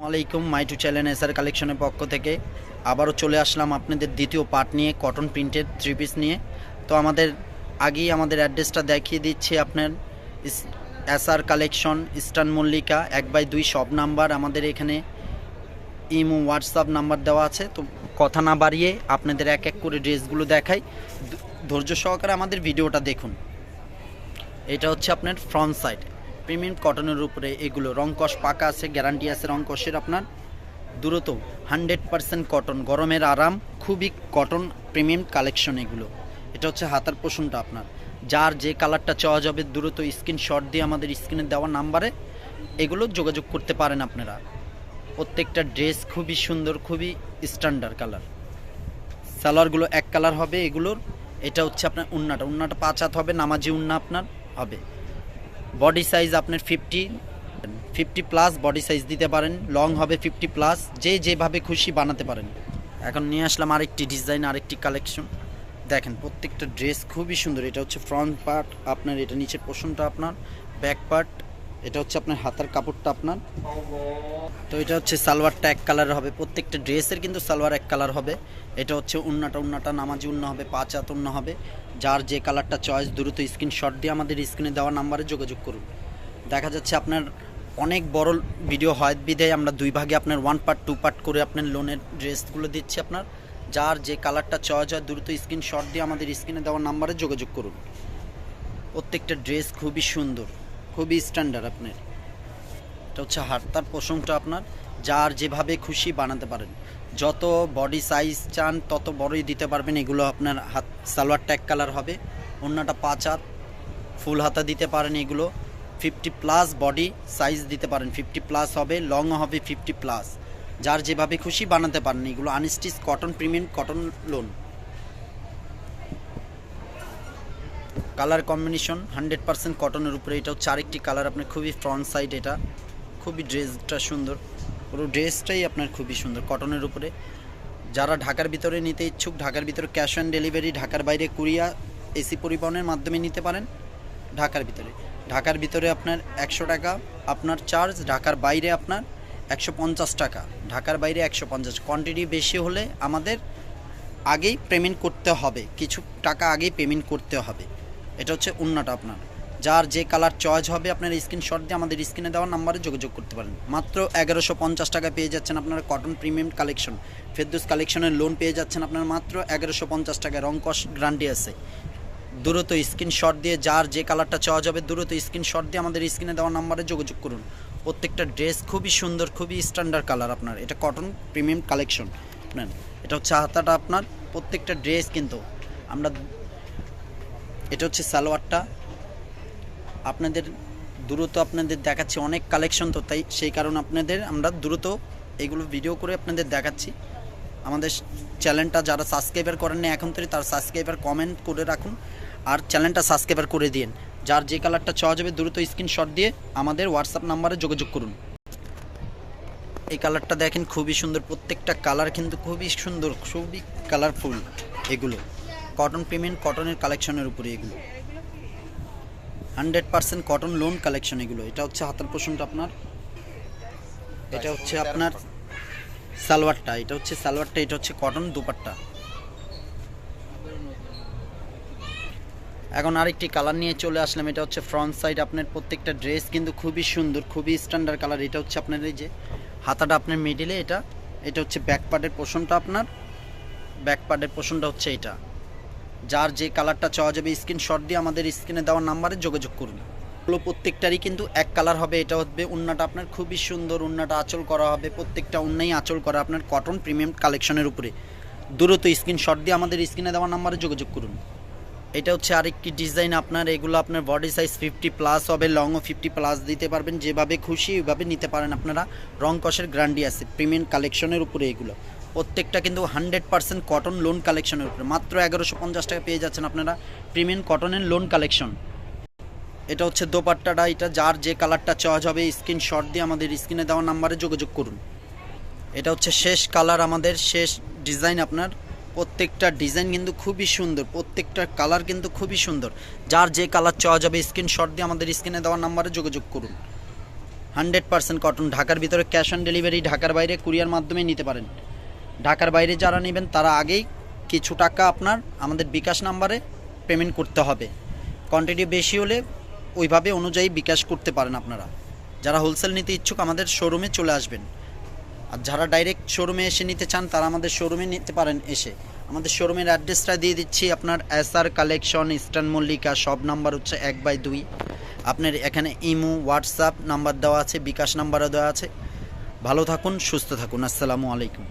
আলাইকুম, মাই to channel কালেকশনের পক্ষ থেকে। আবারও চলে আসলাম আপনাদের দ্বিতীয় পার্ট নিয়ে কটন প্রিন্টেড থ্রি পিস নিয়ে। তো আমাদের আগেই আমাদের অ্যাড্রেসটা দেখিয়ে দিচ্ছি আপনার। এসআর কালেকশন, ইস্টার্ন মল্লিকা, এক বাই দুই সব নাম্বার, আমাদের এখানে ইমো, হোয়াটসঅ্যাপ নাম্বার দেওয়া আছে। তো কথা না বাড়িয়ে আপনাদের এক এক করে ড্রেসগুলো দেখাই। ধৈর্য সহকারে আমাদের ভিডিওটা দেখুন। এটা হচ্ছে আপনার ফ্রন্ট সাইড প্রিমিয়াম কটনের উপরে এগুলো। রং কষ পাকা আছে গ্যারান্টি আছে, রং কষের আপনার দ্রুত হান্ড্রেড পারসেন্ট কটন গরমের আরাম, খুবই কটন প্রিমিয়াম কালেকশন এগুলো। এটা হচ্ছে হাতার পোষণটা আপনার। যার যে কালারটা চাওয়া যাবে দ্রুত স্ক্রিনশট দিয়ে আমাদের স্ক্রিনে দেওয়া নাম্বারে এগুলো যোগাযোগ করতে পারেন আপনারা। প্রত্যেকটা ড্রেস খুবই সুন্দর, খুবই স্ট্যান্ডার্ড কালার সালোয়ারগুলো এক কালার হবে এগুলোর। এটা হচ্ছে আপনার উন্নাটা। উন্নাটা পাঁচ হাত হবে, নামাজি উন্না আপনার হবে। বডি সাইজ আপনার fifty fifty plus body size দিতে পারেন লং হবে ফিফটি প্লাস যে যেভাবে খুশি বানাতে পারেন। এখন নিয়ে আসলাম আরেকটি ডিজাইন আরেকটি কালেকশন দেখেন, প্রত্যেকটা ড্রেস খুবই সুন্দর। এটা হচ্ছে ফ্রন্ট পার্ট আপনার এটা নিচের পোষণটা আপনার ব্যাক পার্ট এটা হচ্ছে আপনার হাতার কাপড়টা আপনার। তো এটা হচ্ছে সালোয়ারটা এক কালার হবে। প্রত্যেকটা ড্রেসের কিন্তু সালোয়ার এক কালার হবে। এটা হচ্ছে উন্নাটা উন্নাটা নামাজি উন্না হবে, পাঁচ হাত উন্না হবে। যার যে কালারটা চয়েস, দ্রুত স্ক্রিনশট দিয়ে আমাদের স্ক্রিনে দেওয়া নাম্বারে যোগাযোগ করুন। দেখা যাচ্ছে আপনার অনেক বড় ভিডিও হয়। বিধায় আমরা দুই ভাগে আপনার ওয়ান পার্ট টু পার্ট করে আপনার লোনের ড্রেসগুলো দিচ্ছি আপনার। যার যে কালারটা চয়েস হয়, দ্রুত স্ক্রিনশট দিয়ে আমাদের স্ক্রিনে দেওয়া নাম্বারে যোগাযোগ করুন। প্রত্যেকটা ড্রেস খুবই সুন্দর। খুবই স্ট্যান্ডার্ড আপনার। এটা হচ্ছে হাতার পোষণটা আপনার, যার যেভাবে খুশি বানাতে পারেন। যত বডি সাইজ চান, তত বড়ই দিতে পারবেন, এগুলো আপনার হাত সালোয়ার ট্যাগ কালার হবে। অন্যটা পাঁচ হাত, ফুল হাতা দিতে পারেন এগুলো। ফিফটি প্লাস বডি সাইজ দিতে পারেন ফিফটি প্লাস হবে লং হবে ফিফটি প্লাস যার যেভাবে খুশি বানাতে পারেন এগুলো unstitch cotton premium cotton lawn colour combination, hundred percent কটনের উপরে। এটা হচ্ছে আরেকটি কালার আপনার খুবই ফ্রন্ট সাইড এটা। খুবই ড্রেসটা সুন্দর। পুরো ড্রেসটাই আপনার খুবই সুন্দর, কটনের উপরে। যারা ঢাকার ভিতরে নিতে ইচ্ছুক, ঢাকার ভিতরে ক্যাশ অন ডেলিভারি ঢাকার বাইরে কুরিয়া এসি পরিবহনের মাধ্যমে নিতে পারেন ঢাকার ভিতরে। ঢাকার ভিতরে আপনার একশো টাকা, আপনার চার্জ ঢাকার বাইরে আপনার একশো পঞ্চাশ টাকা। ঢাকার বাইরে একশো পঞ্চাশ। কোয়ান্টিটি বেশি হলে আমাদের আগেই পেমেন্ট করতে হবে। কিছু টাকা আগেই পেমেন্ট করতে হবে। এটা হচ্ছে উন্নাটা আপনার। যার যে কালার চয়েস হবে, আপনার স্ক্রিনশট দিয়ে আমাদের স্ক্রিনে দেওয়া নাম্বারে যোগাযোগ করতে পারেন। মাত্র এগারোশো পঞ্চাশ টাকা পেয়ে যাচ্ছেন আপনারা কটন প্রিমিয়াম কালেকশন ফেরদুস কালেকশনের লোন পেয়ে যাচ্ছেন আপনার মাত্র এগারোশো পঞ্চাশ টাকা রং কস গ্রান্টি আছে। দ্রুত স্ক্রিনশট দিয়ে যার যে কালারটা চাওয়া যাবে দ্রুত স্ক্রিনশট দিয়ে আমাদের স্ক্রিনে দেওয়া নাম্বারে যোগাযোগ করুন। প্রত্যেকটা ড্রেস খুবই সুন্দর, খুবই স্ট্যান্ডার্ড কালার আপনার। এটা কটন প্রিমিয়াম কালেকশন এটা হচ্ছে হাতাটা আপনার। প্রত্যেকটা ড্রেস কিন্তু আমরা এটা হচ্ছে সালোয়ারটা। আপনাদের দ্রুত আপনাদের দেখাচ্ছি, অনেক কালেকশন তো, তাই সেই কারণে আপনাদের আমরা দ্রুত এগুলো ভিডিও করে আপনাদের দেখাচ্ছি। আমাদের চ্যানেলটা যারা সাবস্ক্রাইবার করেননি এখন থেকে, তার সাবস্ক্রাইবার কমেন্ট করে রাখুন আর চ্যানেলটা সাবস্ক্রাইবার করে দিন। যার যে কালারটা চাওয়া যাবে, দ্রুত স্ক্রিনশট দিয়ে আমাদের হোয়াটসঅ্যাপ নাম্বারে যোগাযোগ করুন। এই কালারটা দেখেন, খুবই সুন্দর। প্রত্যেকটা কালার কিন্তু খুবই সুন্দর, খুবই কালারফুল এগুলো। কটন পেমেন্ট কটনের কালেকশনের উপরে এগুলো। Hundred percent cotton lawn collection এগুলো। এটা হচ্ছে হাতের পোষণটা আপনার। এটা হচ্ছে আপনার সালোয়ারটা। এটা হচ্ছে সালোয়ারটা, এটা হচ্ছে কটন দুপাট্টা। এখন আরেকটি কালার নিয়ে চলে আসলাম। এটা হচ্ছে ফ্রন্ট সাইড আপনার প্রত্যেকটা ড্রেস কিন্তু খুবই সুন্দর, খুবই স্ট্যান্ডার্ড কালার এটা হচ্ছে আপনার এই যে হাতাটা আপনার মিডিলে এটা এটা হচ্ছে ব্যাক পার্টের পোষণটা আপনার। ব্যাক পার্টের পোষণটা হচ্ছে এটা। যার যে কালারটা চাওয়া যাবে স্ক্রিনশট দিয়ে আমাদের স্ক্রিনে দেওয়া নাম্বারে যোগাযোগ করুন। এগুলো প্রত্যেকটারই কিন্তু এক কালার হবে, এটা হবে উন্নাটা আপনার খুবই সুন্দর, উন্নাটা আঁচল করা হবে, প্রত্যেকটা উন্নাই আঁচল করা আপনার কটন প্রিমিয়াম কালেকশনের উপরে। দ্রুত স্ক্রিনশট দিয়ে আমাদের স্ক্রিনে দেওয়া নাম্বারে যোগাযোগ করুন। এটা হচ্ছে আরেকটি ডিজাইন আপনার, এগুলো আপনার বডি সাইজ ফিফটি প্লাস হবে লংও ফিফটি প্লাস দিতে পারবেন, যেভাবে খুশি ওইভাবে নিতে পারেন আপনারা। রং কষের গ্রান্ডি আছে প্রিমিয়াম কালেকশনের উপরে এগুলো। প্রত্যেকটা কিন্তু হান্ড্রেড পার্সেন্ট কটন লোন কালেকশনের উপরে। মাত্র এগারোশো পঞ্চাশ টাকা পেয়ে যাচ্ছেন আপনারা প্রিমিয়াম কটনের লোন কালেকশন এটা হচ্ছে দোপাট্টাটা, এটা যার যে কালারটা চয়েস হবে স্ক্রিনশট দিয়ে আমাদের স্ক্রিনে দেওয়া নাম্বারে যোগাযোগ করুন। এটা হচ্ছে শেষ কালার আমাদের, শেষ ডিজাইন আপনার। প্রত্যেকটা ডিজাইন কিন্তু খুবই সুন্দর, প্রত্যেকটা কালার কিন্তু খুবই সুন্দর। যার যে কালার চাওয়া যাবে স্ক্রিনশট দিয়ে আমাদের স্ক্রিনে দেওয়া নাম্বারে যোগাযোগ করুন। হান্ড্রেড পার্সেন্ট কটন ঢাকার ভিতরে ক্যাশ অন ডেলিভারি ঢাকার বাইরে কুরিয়ার মাধ্যমে নিতে পারেন। ঢাকার বাইরে যারা নেবেন, তারা আগেই কিছু টাকা আপনার আমাদের বিকাশ নাম্বারে পেমেন্ট করতে হবে। কোয়ান্টিটি বেশি হলে ওইভাবে অনুযায়ী বিকাশ করতে পারেন আপনারা। যারা হোলসেল নিতে ইচ্ছুক আমাদের শোরুমে চলে আসবেন। আর যারা ডাইরেক্ট শোরুমে এসে নিতে চান, তারা আমাদের শোরুমে নিতে পারেন এসে। আমাদের শোরুমের অ্যাড্রেসটা দিয়ে দিচ্ছি আপনার S R collection eastern Mallika সব নাম্বার হচ্ছে এক বাই দুই। আপনার এখানে ইমো হোয়াটসঅ্যাপ নাম্বার দেওয়া আছে, বিকাশ নাম্বারও দেওয়া আছে। ভালো থাকুন, সুস্থ থাকুন। আসসালামু আলাইকুম।